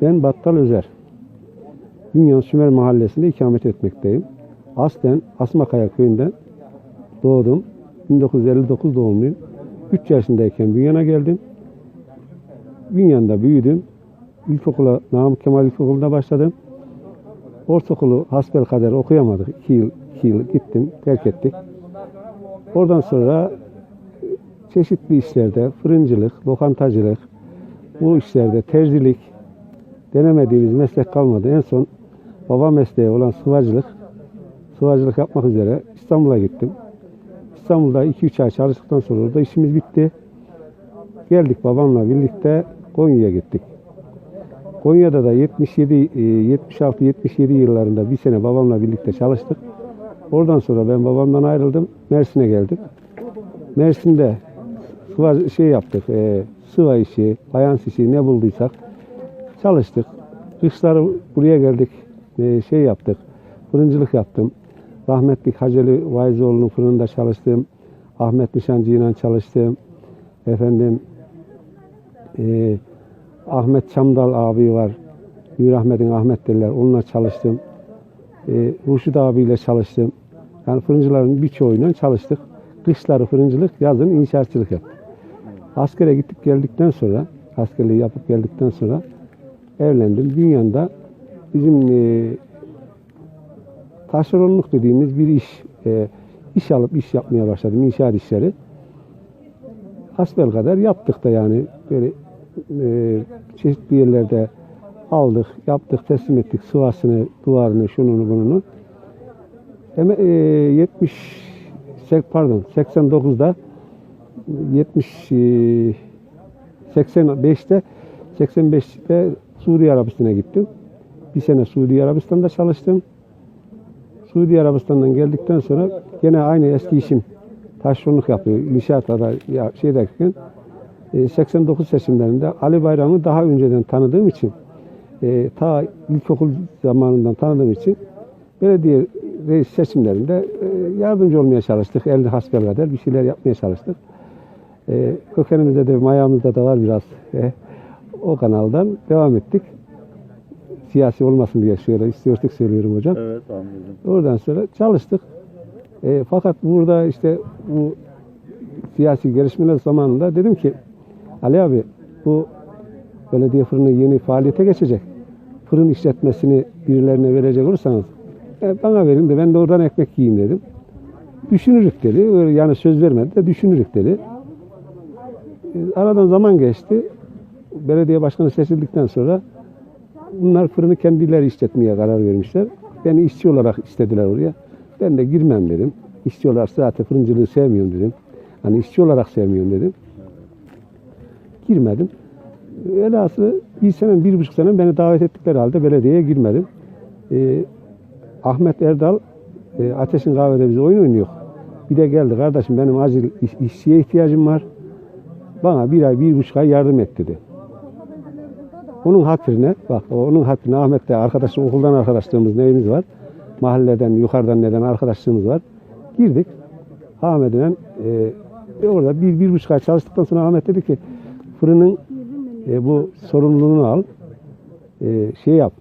Ben Battal Özer. Dünyan Sümer Mahallesi'nde ikamet etmekteyim. Aslen Asmakaya köyünden doğdum. 1959 doğumluyum. 3 yaşındayken Bünyan'a geldim. Bünyan'da büyüdüm. İlkokula Namık Kemal İlkokulu'nda başladım. Ortaokulu hasbelkader okuyamadık. 2 yıl, iki yıl gittim, terk ettik. Oradan sonra çeşitli işlerde fırıncılık, lokantacılık, bu işlerde terzilik denemediğimiz meslek kalmadı. En son baba mesleği olan sıvacılık, sıvacılık yapmak üzere İstanbul'a gittim. İstanbul'da 2-3 ay çalıştıktan sonra orada işimiz bitti. Geldik babamla birlikte Konya'ya gittik. Konya'da da 77 76-77 yıllarında bir sene babamla birlikte çalıştık. Oradan sonra ben babamdan ayrıldım. Mersin'e geldim. Mersin'de sıva şey yaptık. E, sıva işi, fayans işi ne bulduysak çalıştık. Kışları buraya geldik. E, şey yaptık. Fırıncılık yaptım. Rahmetli Haceli Vaizoğlu'nun fırınında çalıştım. Ahmet Nişancı ile çalıştım. Efendim e, Ahmet Çamdal abi var. Nur Ahmet'in Ahmet derler. Onunla çalıştım. E, Ruşit abiyle çalıştım. Yani fırıncıların birçoğuyla çalıştık. Kışları fırıncılık, yazın inşaatçılık yaptık. Askere gittik geldikten sonra, askerliği yapıp geldikten sonra evlendim. Dünyanın bizim e, taşeronluk dediğimiz bir iş, e, iş alıp iş yapmaya başladım, inşaat işleri. Hasbel kadar yaptık da yani böyle e, çeşitli yerlerde aldık, yaptık, teslim ettik sıvasını, duvarını, şununu, bununu. Eme, e, 70 sek- pardon 89'da 70 e, 85'te 85'te Suudi Arabistan'a gittim. Bir sene Suudi Arabistan'da çalıştım. Suudi Arabistan'dan geldikten sonra gene aynı eski işim taşeronluk yapıyor. İnşaatta da ya şey e, 89 seçimlerinde Ali Bayram'ı daha önceden tanıdığım için e, ta ilkokul zamanından tanıdığım için belediye reis seçimlerinde e, yardımcı olmaya çalıştık. Elde hasbelkader bir şeyler yapmaya çalıştık. E, kökenimizde de mayamızda da var biraz. E, o kanaldan devam ettik. Siyasi olmasın diye şöyle istiyorduk söylüyorum hocam. Evet anladım. Oradan sonra çalıştık. E, fakat burada işte bu siyasi gelişmeler zamanında dedim ki Ali abi bu belediye fırını yeni faaliyete geçecek. Fırın işletmesini birilerine verecek olursanız e, bana verin de ben de oradan ekmek yiyeyim dedim. Düşünürük dedi. Yani söz vermedi de düşünürük dedi. E, aradan zaman geçti. Belediye başkanı seçildikten sonra bunlar fırını kendileri işletmeye karar vermişler. Beni işçi olarak istediler oraya. Ben de girmem dedim. İşçi olarak zaten fırıncılığı sevmiyorum dedim. Hani işçi olarak sevmiyorum dedim. Girmedim. Velhasılı bir sene, bir buçuk sene beni davet ettikleri halde belediyeye girmedim. Ee, Ahmet Erdal e, Ateşin Kahve'de biz oyun oynuyor. Bir de geldi kardeşim benim acil iş- işçiye ihtiyacım var. Bana bir ay, bir buçuk ay yardım et dedi. Onun hatırına, bak onun hatırına Ahmet'le arkadaşım, okuldan arkadaşlığımız neyimiz var. Mahalleden, yukarıdan neden arkadaşlığımız var. Girdik. Ahmet'le e, orada bir, bir buçuk ay çalıştıktan sonra Ahmet dedi ki fırının e, bu sorumluluğunu al. E, şey yap.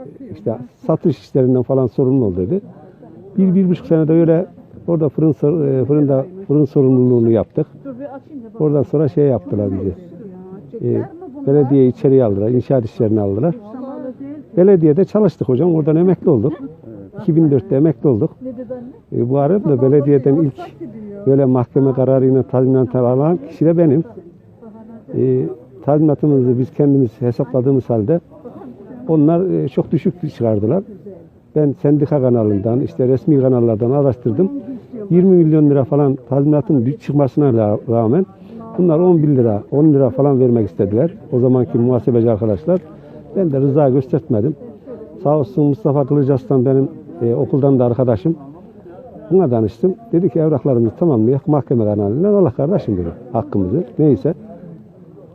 e, işte satış işlerinden falan sorumlu ol dedi. Bir, bir buçuk senede öyle orada fırın, e, fırında fırın sorumluluğunu yaptık. Oradan sonra şey yaptılar bizi. E, belediye içeriye aldılar, inşaat işlerini aldılar. Belediyede çalıştık hocam, oradan emekli olduk. 2004'te emekli olduk. E, bu arada da belediyeden ilk böyle mahkeme kararıyla tazminat alan kişi de benim. E, tazminatımızı biz kendimiz hesapladığımız halde onlar e, çok düşük çıkardılar. Ben sendika kanalından, işte resmi kanallardan araştırdım. 20 milyon lira falan tazminatın çıkmasına rağmen bunlar 11 lira, 10 lira falan vermek istediler. O zamanki muhasebeci arkadaşlar. Ben de rıza göstermedim. Sağ olsun Mustafa Kılıcaslan benim e, okuldan da arkadaşım. Buna danıştım. Dedi ki evraklarımızı tamamlayak mahkeme kanalıyla Allah kardeşim dedi hakkımızı. Neyse.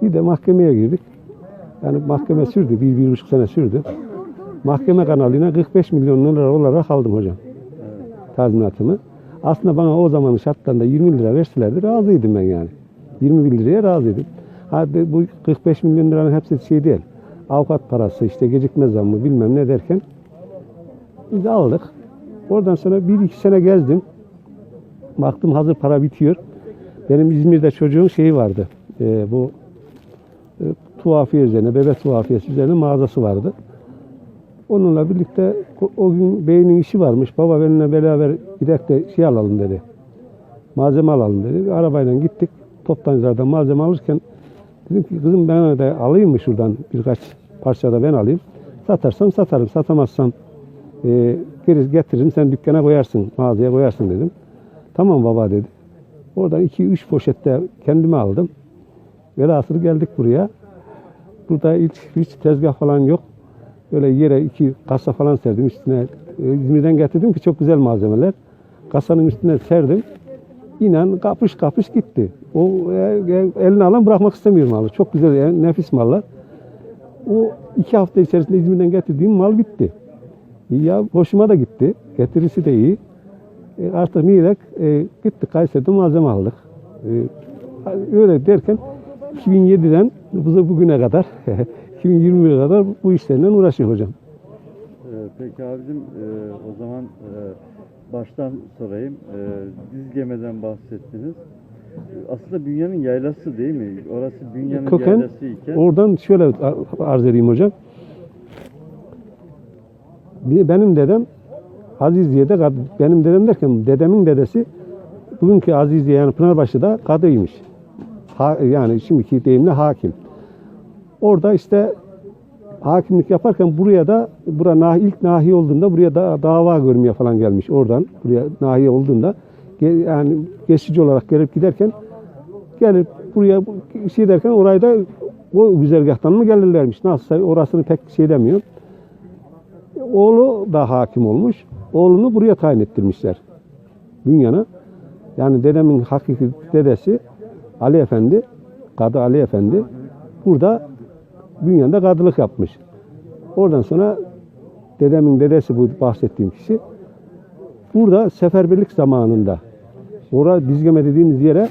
Bir de mahkemeye girdik. Yani mahkeme sürdü. Bir, bir buçuk sene sürdü. Mahkeme kanalıyla 45 milyon lira olarak aldım hocam. Tazminatımı. Aslında bana o zamanın şartlarında 20 lira verselerdi razıydım ben yani. 21 liraya razıydım. Hadi bu 45 milyon liranın hepsi şey değil. avukat parası işte gecikme zammı bilmem ne derken biz aldık. Oradan sonra bir iki sene gezdim. Baktım hazır para bitiyor. Benim İzmir'de çocuğun şeyi vardı. Ee, bu e, tuhafiye üzerine, bebek tuhafiyesi üzerine mağazası vardı. Onunla birlikte o- gün beynin işi varmış. Baba benimle beraber gidelim de şey alalım dedi. Malzeme alalım dedi. Arabayla gittik. Toptancılardan malzeme alırken dedim ki kızım ben de alayım mı şuradan birkaç parça da ben alayım. Satarsam satarım. Satamazsam e, geri getiririm sen dükkana koyarsın, mağazaya koyarsın dedim. Tamam baba dedi. Oradan iki üç poşette kendime aldım. Velhasıl geldik buraya. Burada hiç, hiç tezgah falan yok. Böyle yere iki kasa falan serdim üstüne. e, İzmir'den getirdim ki çok güzel malzemeler. Kasanın üstüne serdim. İnan kapış kapış gitti. O e, e, eline alan bırakmak istemiyor malı. Çok güzel, e, nefis mallar. O iki hafta içerisinde İzmir'den getirdiğim mal bitti. Ya hoşuma da gitti. Getirisi de iyi. E, artık niye e, gittik Kayseri'de malzeme aldık. E, öyle derken 2007'den bu- bugüne kadar 2020'ye kadar bu işlerle uğraşıyor hocam. Peki abicim o zaman baştan sorayım. Dizgeme'den bahsettiniz. Aslında Bünya'nın yaylası değil mi? Orası Bünya'nın Köken yaylası iken oradan şöyle ar- arz edeyim hocam. Benim dedem Aziziye'de kad- benim dedem derken dedemin dedesi bugünkü Aziziye yani Pınarbaşı'da kadıymış. Ha, yani şimdiki deyimle hakim. Orada işte hakimlik yaparken buraya da bura nahi, ilk nahi olduğunda buraya da dava görmeye falan gelmiş oradan buraya nahi olduğunda yani geçici olarak gelip giderken gelip buraya bu- şey derken orayı da o güzergahtan mı gelirlermiş. Nasılsa orasını pek şey demiyor. Oğlu da hakim olmuş. Oğlunu buraya tayin ettirmişler. Dünyana. Yani dedemin hakiki dedesi Ali Efendi, Kadı Ali Efendi burada dünyada kadılık yapmış. Oradan sonra dedemin dedesi bu bahsettiğim kişi burada seferberlik zamanında Orada dizgeme dediğimiz yere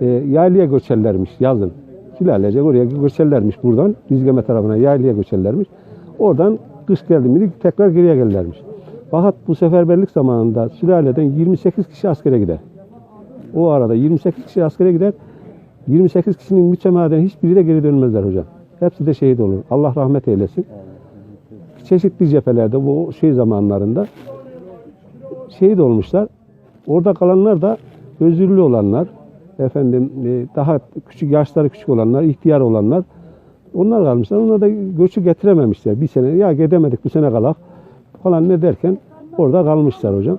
e, yaylaya göçerlermiş yazın. Sülalece oraya göçerlermiş buradan. Dizgeme tarafına yaylaya göçerlermiş. Oradan kış geldi mi tekrar geriye gelirlermiş. Fakat bu seferberlik zamanında sülaleden 28 kişi askere gider. O arada 28 kişi askere gider. 28 kişinin mütemadiyen hiçbiri de geri dönmezler hocam. Hepsi de şehit olur. Allah rahmet eylesin. Çeşitli cephelerde bu şey zamanlarında şehit olmuşlar. Orada kalanlar da özürlü olanlar, efendim e, daha küçük yaşları küçük olanlar, ihtiyar olanlar onlar kalmışlar. Onlar da göçü getirememişler. Bir sene ya gidemedik bu sene kalak falan ne derken orada kalmışlar hocam.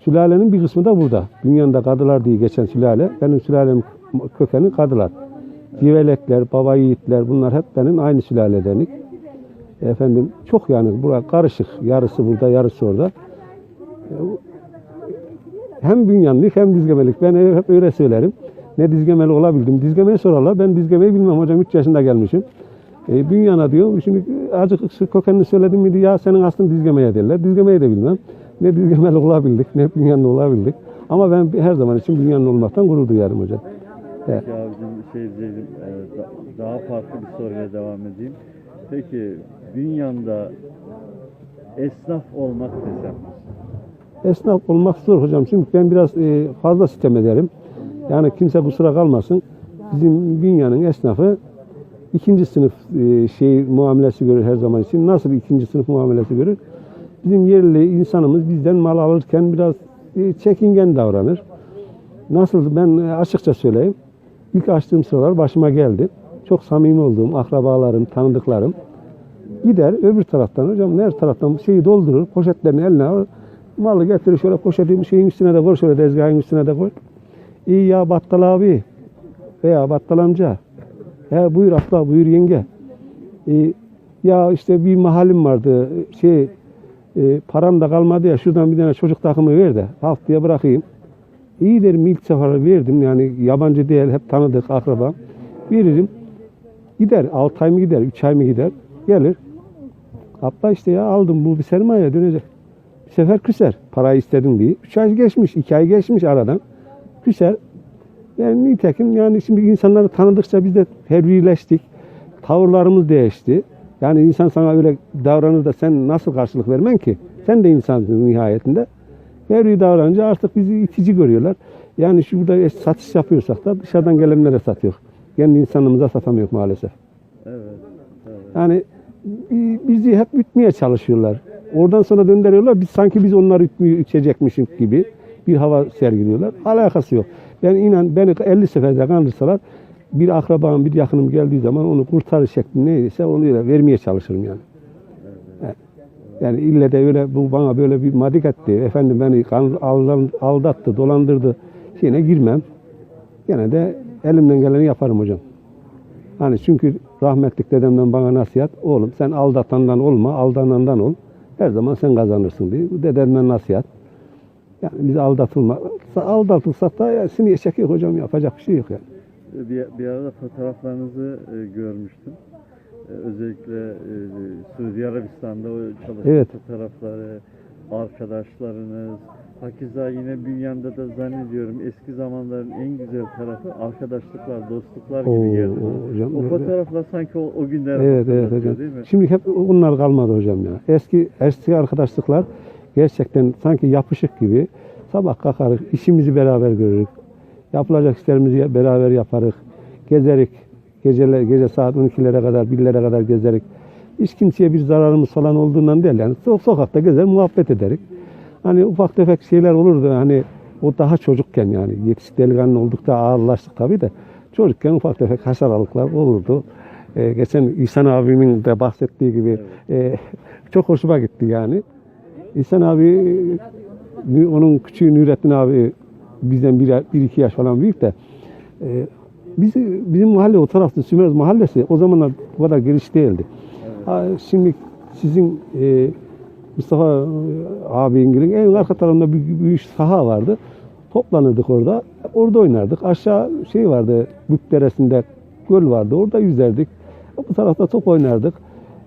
Sülalenin bir kısmı da burada. Dünyanın kadılar diye geçen sülale. Benim sülalemin kökeni kadılar. Civelekler, baba yiğitler bunlar hep benim aynı sülaledenik. Efendim çok yani bura karışık. Yarısı burada, yarısı orada hem bünyanlık hem dizgemelik. Ben hep öyle söylerim. Ne dizgemeli olabildim. Dizgemeyi sorarlar. Ben dizgemeyi bilmem hocam. 3 yaşında gelmişim. E, bünyana diyor. Şimdi azıcık kökenini söyledim miydi? Ya senin aslında dizgemeye derler. Dizgemeyi de bilmem. Ne dizgemeli olabildik ne bünyanlı olabildik. Ama ben her zaman için bünyanlı olmaktan gurur duyarım hocam. Evet. Peki abicim şey diyelim e, da- daha farklı bir soruyla devam edeyim. Peki Bünyan'da esnaf olmak desem Esnaf olmak zor hocam. Çünkü ben biraz e, fazla sitem ederim. Yani kimse kusura kalmasın. Bizim dünyanın esnafı ikinci sınıf e, şey muamelesi görür her zaman için. Nasıl ikinci sınıf muamelesi görür? Bizim yerli insanımız bizden mal alırken biraz e, çekingen davranır. Nasıl ben açıkça söyleyeyim. İlk açtığım sıralar başıma geldi. Çok samimi olduğum akrabalarım, tanıdıklarım gider öbür taraftan hocam her taraftan şeyi doldurur, poşetlerini eline alır. Malı getirir şöyle poşetin şeyin üstüne de koy, şöyle tezgahın üstüne de koy. İyi ya battal abi veya battal amca. Ya buyur abla, buyur yenge. E, ya işte bir mahallim vardı, şey e, param da kalmadı ya şuradan bir tane çocuk takımı ver de haftaya bırakayım. İyi derim ilk sefer verdim yani yabancı değil hep tanıdık akraba. Veririm. Gider 6 ay mı gider 3 ay mı gider gelir. Abla işte ya aldım bu bir sermaye dönecek. Sefer küser. Parayı istedim diye. 3 ay geçmiş, 2 ay geçmiş aradan. Küser. Yani nitekim yani şimdi insanları tanıdıkça biz de terbiyeleştik. Tavırlarımız değişti. Yani insan sana öyle davranır da sen nasıl karşılık vermen ki? Sen de insansın nihayetinde. Her davranınca artık bizi itici görüyorlar. Yani şurada satış yapıyorsak da dışarıdan gelenlere satıyor. Kendi insanımıza satamıyor maalesef. Evet. evet. Yani bi- bizi hep ütmeye çalışıyorlar. Oradan sonra döndürüyorlar. Biz sanki biz onları ütecekmişiz gibi bir hava sergiliyorlar. Alakası yok. Yani inan beni 50 seferde kandırsalar bir akrabam, bir yakınım geldiği zaman onu kurtarır şekli neyse onu vermeye çalışırım yani. Yani ille de öyle bu bana böyle bir madik etti. Efendim beni aldattı, dolandırdı. Şeyine girmem. Gene de elimden geleni yaparım hocam. Hani çünkü rahmetlik dedemden bana nasihat, oğlum sen aldatandan olma, aldanandan ol. Her zaman sen kazanırsın diye. Bu dedemden nasihat. Yani biz aldatılma. Aldatılsak da ya, sineye çekiyor hocam yapacak bir şey yok yani. Bir, bir arada fotoğraflarınızı e, görmüştüm. E, özellikle e, Suudi Arabistan'da o çalışma Evet. fotoğrafları, arkadaşlarınız. Hakiza yine Bünyan'da da zannediyorum eski zamanların en güzel tarafı arkadaşlıklar, dostluklar gibi Oo, geldi. hocam, o öyle. fotoğraflar sanki o, o günler Evet evet hocam. değil mi? Şimdi hep bunlar kalmadı hocam ya. Eski eski arkadaşlıklar gerçekten sanki yapışık gibi. Sabah kalkarız, işimizi beraber görürük. Yapılacak işlerimizi beraber yaparız. Gezerik. Geceler, gece saat 12'lere kadar, 1'lere kadar gezerik. Hiç kimseye bir zararımız falan olduğundan değil. Yani so- sokakta gezer, muhabbet ederik. Hani ufak tefek şeyler olurdu. Hani o daha çocukken yani. Yetişik delikanlı oldukça ağırlaştık tabii de. Çocukken ufak tefek haşaralıklar olurdu. Ee, geçen İhsan abimin de bahsettiği gibi e, çok hoşuma gitti yani. İhsan abi, onun küçüğü Nurettin abi bizden bir, bir iki yaş falan büyük de e, bizi, bizim mahalle o tarafta Sümeriz mahallesi o zamanlar bu kadar geniş değildi. Ha, şimdi sizin e, Mustafa e, abinin en arka tarafında bir büyük saha vardı. Toplanırdık orada. Orada oynardık. Aşağı şey vardı. Bük deresinde göl vardı. Orada yüzerdik. Bu tarafta top oynardık.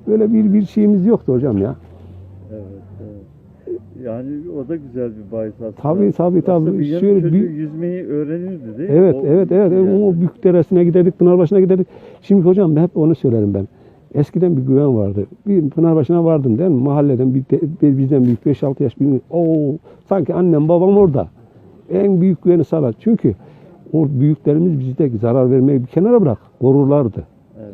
Böyle bir bir şeyimiz yoktu hocam ya. Evet, evet. Yani o da güzel bir bahis aslında. Tabii, tabii, tabii. Aslında Bünyan'ın Şöyle bir- yüzmeyi öğrenirdi değil mi? Evet, O- evet, evet. yani. O Bük deresine giderdik, Pınarbaşı'na giderdik. Şimdi hocam hep onu söylerim ben. Eskiden bir güven vardı. Bir Pınarbaşı'na vardım değil mi? Mahalleden bir, de- bir- bizden büyük 5-6 yaş bir Oo, sanki annem babam orada. En büyük güveni sağlar. Çünkü o büyüklerimiz bizde zarar vermeyi bir kenara bırak. Korurlardı. Evet.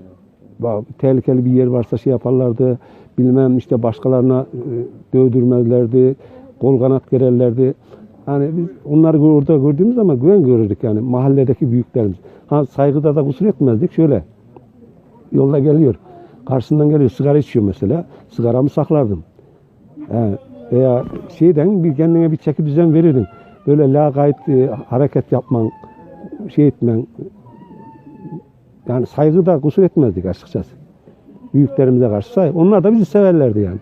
Bak, tehlikeli bir yer varsa şey yaparlardı. Bilmem işte başkalarına e, dövdürmezlerdi. Kol kanat gererlerdi. Hani biz onları orada gördüğümüz zaman güven görürdük yani mahalledeki büyüklerimiz. Ha saygıda da kusur etmezdik şöyle. Yolda geliyor. Karşısından geliyor sigara içiyor mesela. Sigaramı saklardım. He, veya şeyden bir kendine bir çeki düzen verirdin. Böyle lakayt e, hareket yapman, şey etmen, yani saygıda kusur etmezdik açıkçası. Büyüklerimize karşı saygı. Onlar da bizi severlerdi yani.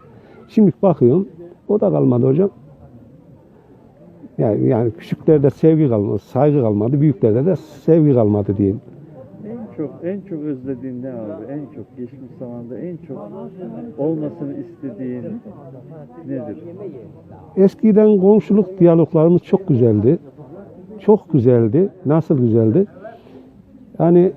Şimdi bakıyorum o da kalmadı hocam. Yani, yani küçüklerde sevgi kalmadı, saygı kalmadı. Büyüklerde de sevgi kalmadı diyeyim. Çok en çok özlediğin ne abi? En çok geçmiş zamanda en çok olmasını istediğin nedir? Eskiden komşuluk diyaloglarımız çok güzeldi. Çok güzeldi. Nasıl güzeldi? Yani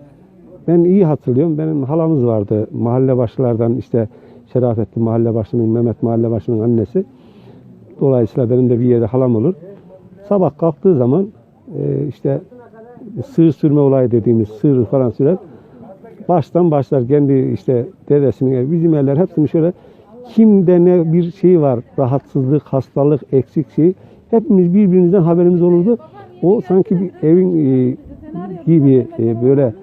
ben iyi hatırlıyorum. Benim halamız vardı. Mahalle başlardan işte Şerafetli mahalle başının, Mehmet mahalle başının annesi. Dolayısıyla benim de bir yerde halam olur. Sabah kalktığı zaman e, işte sığır sürme olayı dediğimiz sığır falan sürer. Baştan başlar kendi işte dedesinin evi, bizim evler hepsini şöyle kimde ne bir şey var, rahatsızlık, hastalık, eksik şey hepimiz birbirimizden haberimiz olurdu. O sanki bir evin e, gibi e, böyle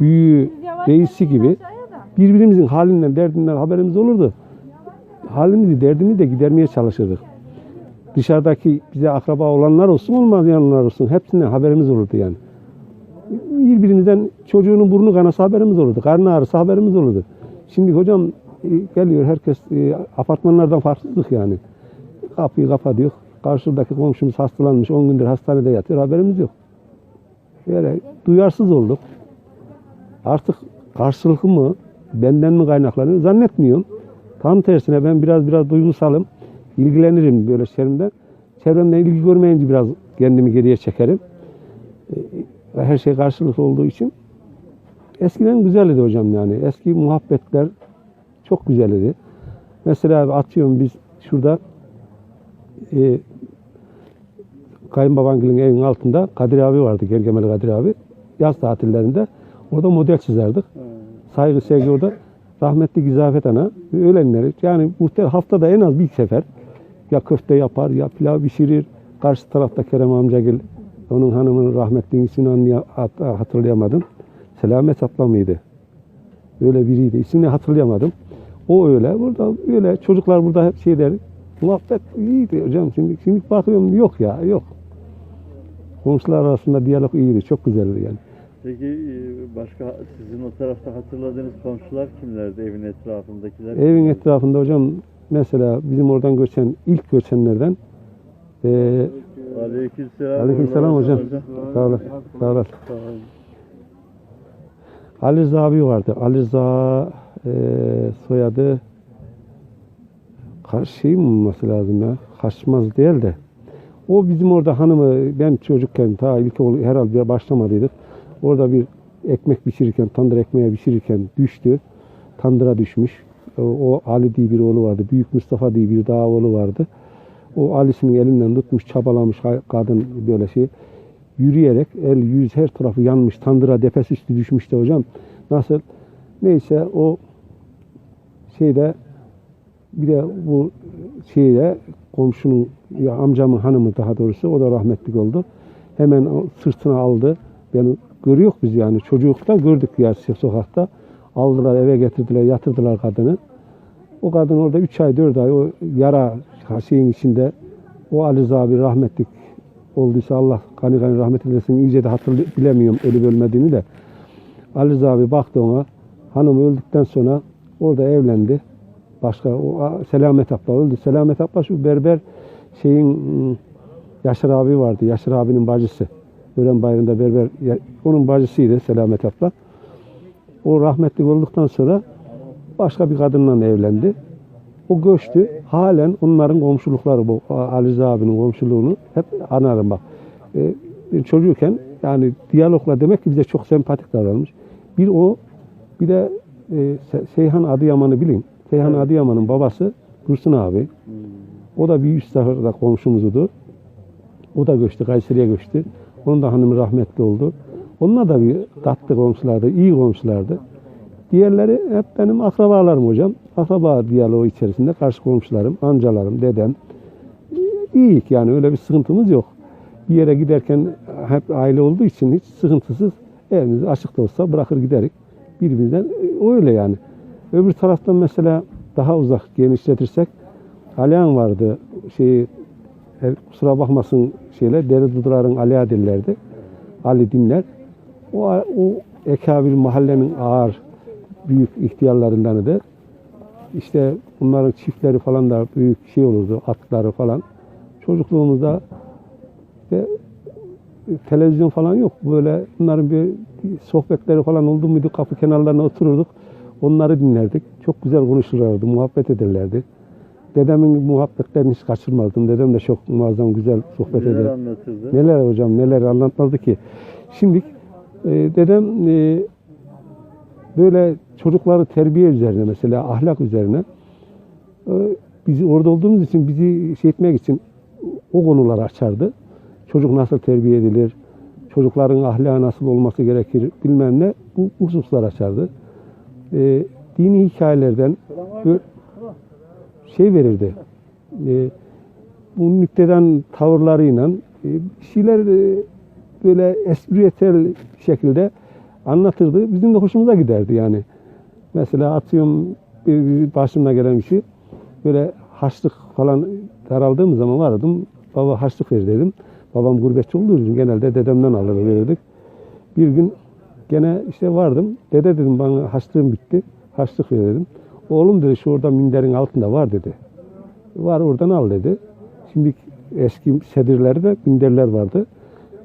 büyüğü, reisi gibi birbirimizin halinden, derdinden haberimiz olurdu. Halimizi, derdimizi de gidermeye çalışırdık. Dışarıdaki bize akraba olanlar olsun, olmayanlar olsun hepsinden haberimiz olurdu yani. Birbirimizden çocuğunun burnu kanası haberimiz olurdu. Karnı ağrısı haberimiz olurdu. Şimdi hocam e, geliyor herkes e, apartmanlardan farksızlık yani. Kapıyı kapatıyor. Karşıdaki komşumuz hastalanmış 10 gündür hastanede yatıyor haberimiz yok. Böyle duyarsız olduk. Artık karşılıklı mı benden mi kaynaklanıyor zannetmiyorum. Tam tersine ben biraz biraz duygusalım. ilgilenirim böyle çevremden. Çevremden ilgi görmeyince biraz kendimi geriye çekerim. Ve her şey karşılıklı olduğu için eskiden güzeldi hocam yani. Eski muhabbetler Çok güzel idi. Mesela atıyorum biz şurada e, kayınbabangilin evinin altında Kadir abi vardı. Gergemeli Kadir abi. Yaz tatillerinde orada model çizerdik. Saygı sevgi orada. Rahmetli Gizafet Ana ölenleri yani muhtemelen haftada en az bir sefer ya köfte yapar ya pilav pişirir. Karşı tarafta Kerem amcagil onun hanımının rahmetli ismini hatırlayamadım. Selamet abla mıydı? Öyle biriydi. İsmini hatırlayamadım. O öyle. Burada öyle çocuklar burada hep şey der. Muhabbet iyiydi hocam. Şimdi, şimdi bakıyorum yok ya yok. Komşular arasında diyalog iyiydi. Çok güzeldi yani. Peki e, başka sizin o tarafta hatırladığınız komşular kimlerdi evin etrafındakiler? Evin etrafında hocam mesela bizim oradan göçen ilk göçenlerden eee Aleykümselam. Aleykümselam hocam. Olasın. Sağ olasın. Sağ olun. Ali Rıza abi vardı. Ali Rıza eee, soyadı Kaş şey mi olması lazım ya? Kaçmaz değil de. O bizim orada hanımı ben çocukken ta ilkokul herhalde bir başlamadıydık. Orada bir ekmek pişirirken, tandır ekmeğe pişirirken düştü. Tandıra düşmüş. O, o Ali diye bir oğlu vardı. Büyük Mustafa diye bir daha oğlu vardı. O Ali'sinin elinden tutmuş, çabalamış kadın böyle şey. Yürüyerek el yüz her tarafı yanmış. Tandıra depes üstü düşmüş de hocam. Nasıl? Neyse o şeyde bir de bu şeyde komşunun ya amcamın hanımı daha doğrusu o da rahmetlik oldu. Hemen sırtına aldı. Beni görüyor biz yani çocukta gördük ya sokakta. Aldılar eve getirdiler yatırdılar kadını. O kadın orada 3 ay 4 ay o yara şeyin içinde o Ali Rıza abi rahmetlik olduysa Allah gani gani rahmet eylesin. İyice de hatırlı bilemiyorum ölüp ölmediğini de. Ali Rıza abi baktı ona. Hanım öldükten sonra orada evlendi. Başka o Selamet abla öldü. Selamet abla şu berber şeyin ım, Yaşar abi vardı. Yaşar abinin bacısı. Ören Bayırı'nda berber onun bacısıydı Selamet abla. O rahmetli olduktan sonra başka bir kadınla evlendi. O göçtü. Halen onların komşulukları bu. Ali Rıza abinin komşuluğunu hep anarım bak. Ben çocukken yani diyalogla demek ki bize çok sempatik davranmış. Bir o bir de e, Se- Seyhan Adıyaman'ı bilin. Seyhan Evet. Adıyaman'ın babası Dursun abi. O da bir üst seferde komşumuzdu. O da göçtü, Kayseri'ye göçtü. Onun da hanımı rahmetli oldu. Onlar da bir tatlı komşulardı, iyi komşulardı. Diğerleri hep benim akrabalarım hocam. Akraba diyaloğu içerisinde karşı komşularım, amcalarım, dedem. İyiyik yani öyle bir sıkıntımız yok. Bir yere giderken hep aile olduğu için hiç sıkıntısız evimiz açık da olsa bırakır giderik. Birbirimizden e, öyle yani. Öbür taraftan mesela daha uzak genişletirsek Alihan vardı. Şeyi e, kusura bakmasın şeyler Deri Dudular'ın Ali derlerdi. Ali dinler. O, o ekabir mahallenin ağır büyük ihtiyarlarındanıdır. İşte bunların çiftleri falan da büyük şey olurdu, atları falan. Çocukluğumuzda işte televizyon falan yok. Böyle bunların bir, sohbetleri falan oldu muydu kapı kenarlarına otururduk. Onları dinlerdik. Çok güzel konuşurlardı, muhabbet ederlerdi. Dedemin muhabbetlerini hiç kaçırmazdım. Dedem de çok muazzam güzel sohbet Neler eder. anlatırdı? Neler hocam neler anlatmazdı ki. Şimdi e, dedem e, böyle çocukları terbiye üzerine mesela ahlak üzerine e, bizi orada olduğumuz için bizi şey etmek için o konuları açardı. Çocuk nasıl terbiye edilir, çocukların ahlakı nasıl olması gerekir bilmem ne bu hususlar açardı. E, dini hikayelerden şey verirdi. E, bu nükteden tavırlarıyla e, şeyler e, böyle espriyetel şekilde anlatırdı. Bizim de hoşumuza giderdi yani. Mesela atıyorum bir, başımda gelen bir şey. Böyle haçlık falan daraldığım zaman vardım. Baba haçlık ver dedim. Babam gurbetçi olduğu için genelde dedemden alır verirdik. Bir gün gene işte vardım. Dede dedim bana haçlığım bitti. Haçlık ver dedim. Oğlum dedi şu orada minderin altında var dedi. Var oradan al dedi. Şimdi eski sedirlerde minderler vardı.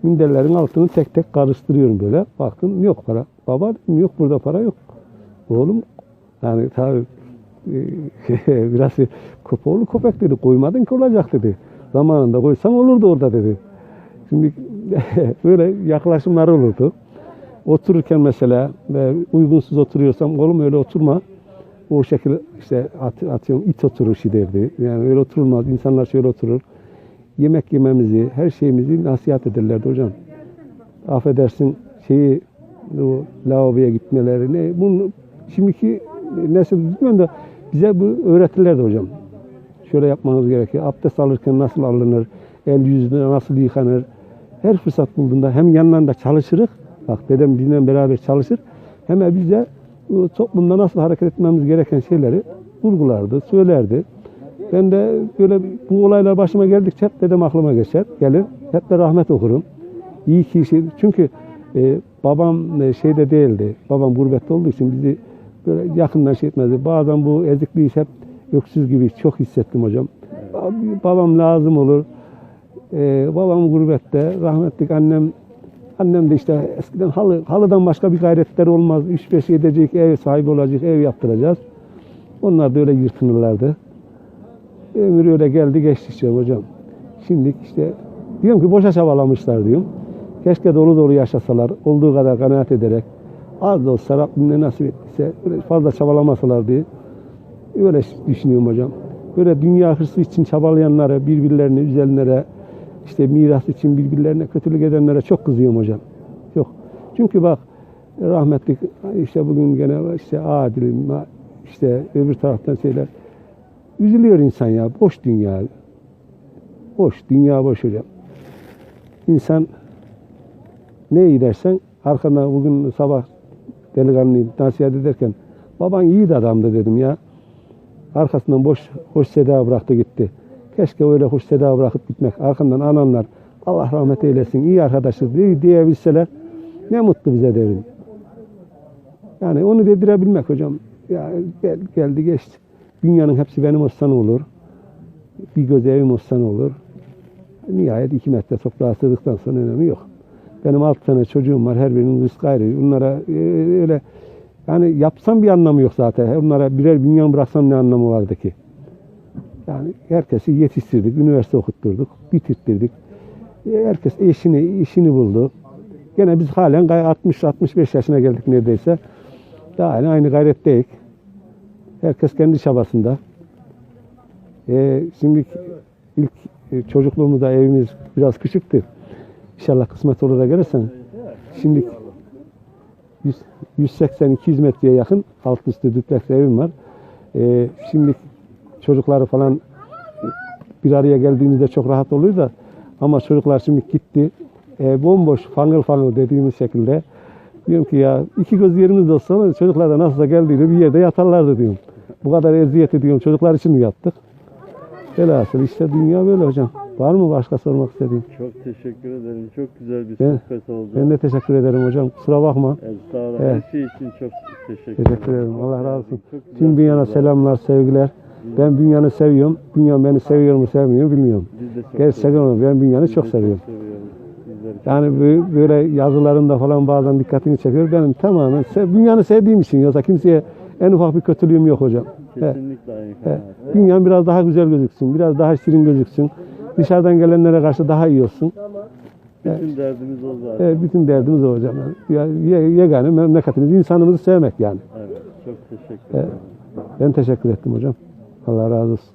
Minderlerin altını tek tek karıştırıyorum böyle. Baktım yok para. Baba dedim yok burada para yok. Oğlum yani tabii e, biraz kopoğlu köpek dedi. Koymadın ki olacak dedi. Zamanında koysan olurdu orada dedi. Şimdi böyle yaklaşımlar olurdu. Otururken mesela e, uygunsuz oturuyorsam oğlum öyle oturma. o şekilde işte at, atıyorum it oturuşu derdi. Yani öyle oturulmaz. İnsanlar şöyle oturur. Yemek yememizi, her şeyimizi nasihat ederlerdi hocam. Affedersin şeyi o lavaboya gitmeleri ne bunu şimdiki nesil bilmiyorum da bize bu öğretirlerdi hocam. Şöyle yapmanız gerekiyor. Abdest alırken nasıl alınır? El yüzüne nasıl yıkanır? Her fırsat bulduğunda hem yanlarında çalışırız. Bak dedem bizimle beraber çalışır. Hem de bize bu toplumda nasıl hareket etmemiz gereken şeyleri vurgulardı, söylerdi. Ben de böyle bu olaylar başıma geldikçe hep dedem aklıma geçer, gelir. Hep de rahmet okurum. İyi ki şey, çünkü e, babam e, şeyde değildi. Babam gurbette olduğu için bizi böyle yakından şey etmezdi. Bazen bu ezikliği hep öksüz gibi çok hissettim hocam. Abi, Babam lazım olur. E, babam gurbette, rahmetlik annem Annem de işte eskiden halı, halıdan başka bir gayretleri olmaz. 3-5 edecek, ev sahibi olacak, ev yaptıracağız. Onlar da öyle yırtınırlardı. Ömür öyle geldi geçti işte hocam. Şimdi işte diyorum ki boşa çabalamışlar diyorum. Keşke dolu dolu yaşasalar, olduğu kadar kanaat ederek az da olsa Rabbim ne nasip ettiyse öyle fazla çabalamasalar diye öyle düşünüyorum hocam. Böyle dünya hırsı için çabalayanlara, birbirlerini üzenlere, işte miras için birbirlerine kötülük edenlere çok kızıyorum hocam. Çok. Çünkü bak rahmetlik işte bugün gene işte adil işte öbür taraftan şeyler üzülüyor insan ya. Boş dünya. Boş. Dünya boş hocam. İnsan ne iyi dersen arkana bugün sabah delikanlıyı nasihat ederken baban iyi de adamdı dedim ya. Arkasından boş hoş seda bıraktı gitti. Keşke öyle hoş seda bırakıp gitmek. Arkandan ananlar Allah rahmet eylesin iyi arkadaşız diye, diyebilseler ne mutlu bize derim. Yani onu dedirebilmek hocam. Ya gel, geldi geçti. Dünyanın hepsi benim olsa olur? Bir göz evim olsa olur? Nihayet iki metre toprağa sığdıktan sonra önemi yok. Benim altı tane çocuğum var. Her birinin rızkı ayrı. Onlara e, öyle yani yapsam bir anlamı yok zaten. Onlara birer bünyan bıraksam ne anlamı vardı ki? Yani herkesi yetiştirdik, üniversite okutturduk, bitirttirdik. E, Herkes eşini, işini buldu. Gene biz halen 60-65 yaşına geldik neredeyse. Daha halen aynı gayretteyiz. Herkes kendi çabasında. E, şimdi ilk e, çocukluğumuzda evimiz biraz küçüktü. İnşallah kısmet olur da gelirsen. Şimdi 180-200 metreye yakın alt üstü düpleks evim var. E, şimdi çocukları falan bir araya geldiğimizde çok rahat oluyor da ama çocuklar şimdi gitti. E, bomboş fangıl fangıl dediğimiz şekilde diyorum ki ya iki göz yerimizde olsa çocuklar da nasılsa geldiğinde bir yerde yatarlardı diyorum. Bu kadar eziyet ediyorum. Çocuklar için mi yaptık? Velhasıl işte dünya böyle hocam. Var mı başka sormak istediğin? Çok teşekkür ederim. Çok güzel bir Ben- sohbet oldu. Ben de teşekkür ederim hocam. Kusura bakma. Evet, olun. Evet. Her şey için çok teşekkür, Teşekkür ederim. Allah razı olsun. Tüm dünyana selamlar, sevgiler. Ben dünyanı seviyorum. Dünya beni seviyor mu sevmiyor bilmiyorum. Gerçekten ama ben dünyanı çok seviyorum. Yani bö- böyle yazılarında falan bazen dikkatini çekiyor. Benim tamamen sev, dünyanı sevdiğim için yoksa kimseye en ufak bir kötülüğüm yok hocam. Kesinlikle aynı. Dünyan biraz daha güzel gözüksün, biraz daha şirin gözüksün. Dışarıdan gelenlere karşı daha iyi olsun. Bütün derdimiz o zaten. E, bütün derdimiz o hocam. Yani, ye- yegane memleketimiz, insanımızı sevmek yani. Evet. Çok teşekkür Evet. ederim. Ben teşekkür ettim hocam. Allah razı olsun.